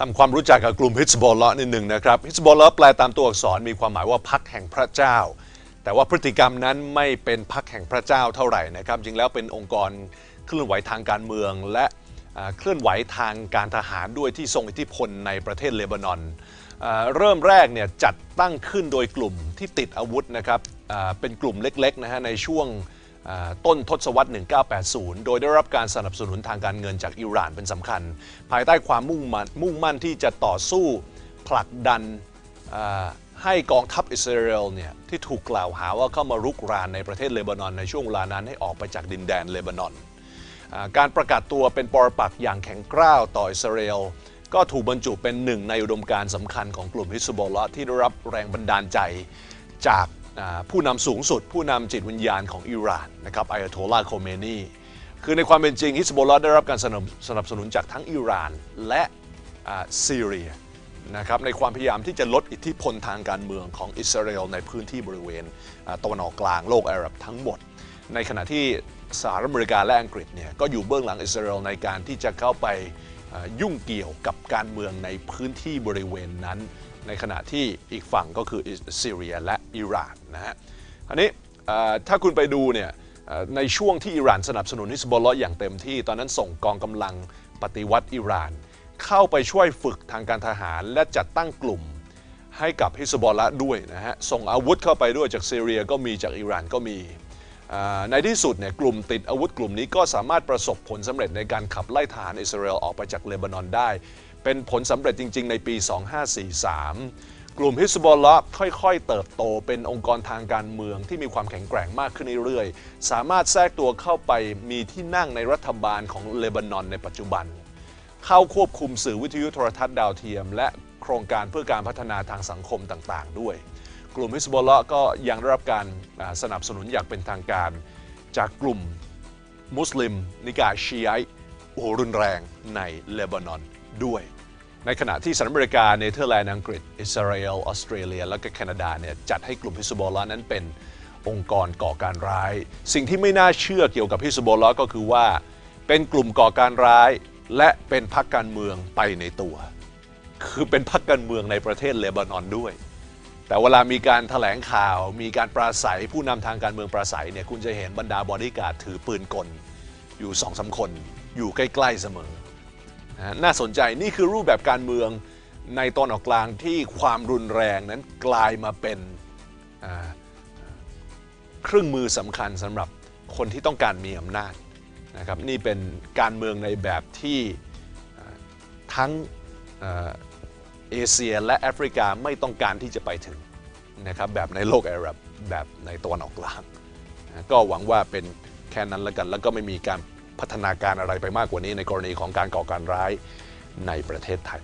ทำความรู้จักกับกลุ่มฮิสบอลลาะนิดหนึ่งนะครับฮิสบอลลาะแปลตามตัวอักษรมีความหมายว่าพักแห่งพระเจ้า แต่ว่าพฤติกรรมนั้นไม่เป็นพักแห่งพระเจ้าเท่าไหร่นะครับจริงแล้วเป็นองค์กรเคลื่อนไหวทางการเมือง และเคลื่อนไหวทางการทหารด้วยที่ทรงอิทธิพลในประเทศเลบานอนอ่าเริ่มแรกเนี่ยจัดตั้งขึ้นโดยกลุ่มที่ติดอาวุธนะครับเป็นกลุ่มเล็กๆนะฮะในช่วง ต้นทศวรรษ 1980 โดยได้รับการสนับสนุนทางการเงินจากอิหร่านเป็นสำคัญ ภายใต้ความมุ่งมั่นมุ่งมั่นที่จะต่อสู้ผลักดันให้กองทัพอิสราเอลเนี่ยที่ถูกกล่าวหาว่าเข้ามารุกรานในประเทศเลบานอนในช่วงเวลานั้นให้ออกไปจากดินแดนเลบานอนอการประกาศตัวเป็นปรปักอย่างแข็งกร้าวต่ออิสราเอลก็ถูกบรรจุเป็นหนึ่งในอุดมการณ์สำคัญของกลุ่มฮิสบอลละที่ได้รับแรงบันดาลใจจาก ผู้นำสูงสุด ผู้นำจิตวิญญาณของอิหร่านนะครับไอายาโทลาโคเมนีคือในความเป็นจริงฮิสบอลลาได้รับการสนับสนับสนุนจากทั้งอิหร่านและซีเรียนะครับในความพยายามที่จะลดอิทธิพลทางการเมืองของอิสราเอลในพื้นที่บริเวณตะวันออกกลางโลกอาหรับทั้งหมด ในขณะที่สหรัฐอเมริกาและอังกฤษเนี่ยก็อยู่เบื้องหลังอิสราเอลในการที่จะเข้าไปยุ่งเกี่ยวกับการเมืองในพื้นที่บริเวณนั้น ในขณะที่อีกฝั่งก็คือซีเรียและ อิหร่านนะฮะอันนี้ถ้าคุณไปดูเนี่ยในช่วงที่อิหร่านสนับสนุนฮิสบอลเลาะห์อย่างเต็มที่ ตอนนั้นส่งกองกำลังปฏิวัติอิหร่าน เข้าไปช่วยฝึกทางการทหารและจัดตั้งกลุ่มให้กับฮิสบอลละด้วยนะฮะส่งอาวุธเข้าไปด้วยจากซีเรียก็มีจากอิหร่านก็มีในที่สุดเนี่ยกลุ่มติดอาวุธกลุ่มนี้ก็สามารถประสบผลสำเร็จในการขับไล่ทหารอิสราเอลออกไปจากเลบานอนได้ เป็นผลสำเร็จจริง ๆ ในปี 2543 กลุ่มฮิสบอลละห์ค่อยๆ เติบโตเป็นองค์กรทางการเมืองที่มีความแข็งแกร่งมากขึ้นเรื่อยๆ สามารถแทรกตัวเข้าไปมีที่นั่งในรัฐบาลของเลบานอนในปัจจุบัน เข้าควบคุมสื่อวิทยุโทรทัศน์ดาวเทียม และโครงการเพื่อการพัฒนาทางสังคมต่างๆ ด้วย กลุ่มฮิสบอลเลาะห์ก็ยังได้รับการสนับสนุนอย่างเป็นทางการ จากกลุ่มมุสลิม นิกายชีไอต์โอรุนแรงในเลบานอนด้วย ในขณะที่สหรัฐอเมริกา เนเธอร์แลนด์ อังกฤษ อิสราเอล ออสเตรเลีย และก็แคนาดาเนี่ยจัดให้กลุ่มฮิสบอลลาห์นั้นเป็นองค์กรก่อการร้าย สิ่งที่ไม่น่าเชื่อเกี่ยวกับฮิสบอลลาห์ก็คือว่า เป็นกลุ่มก่อการร้าย และเป็นพรรคการเมืองไปในตัว คือเป็นพรรคการเมืองในประเทศเลบานอนด้วย แต่เวลามีการถแถลงข่าว มีการปราศัยผู้นำทางการเมืองปราศัยเนี่ยคุณจะเห็นบรรดาบอดี้การ์ดถือปืนกล อยู่สองสาคนอยู่ใกล้ ๆเสมอ น่าสนใจนี่คือรูปแบบการเมืองในตอนออกกลางที่ความรุนแรงนั้นกลายมาเป็นเครื่องมือสำคัญสำหรับคนที่ต้องการมีอำนาจนะครับนี่เป็นการเมืองในแบบที่ทั้งเอเชียและแอฟริกาไม่ต้องการที่จะไปถึงนะครับแบบในโลกอาหรับแบบในตะวันออกกลางนะก็หวังว่าเป็นแค่นั้นแล้วกัน แล้วก็ไม่มีการ พัฒนาการอะไรไปมากกว่านี้ในกรณีของการก่อการร้ายในประเทศไทย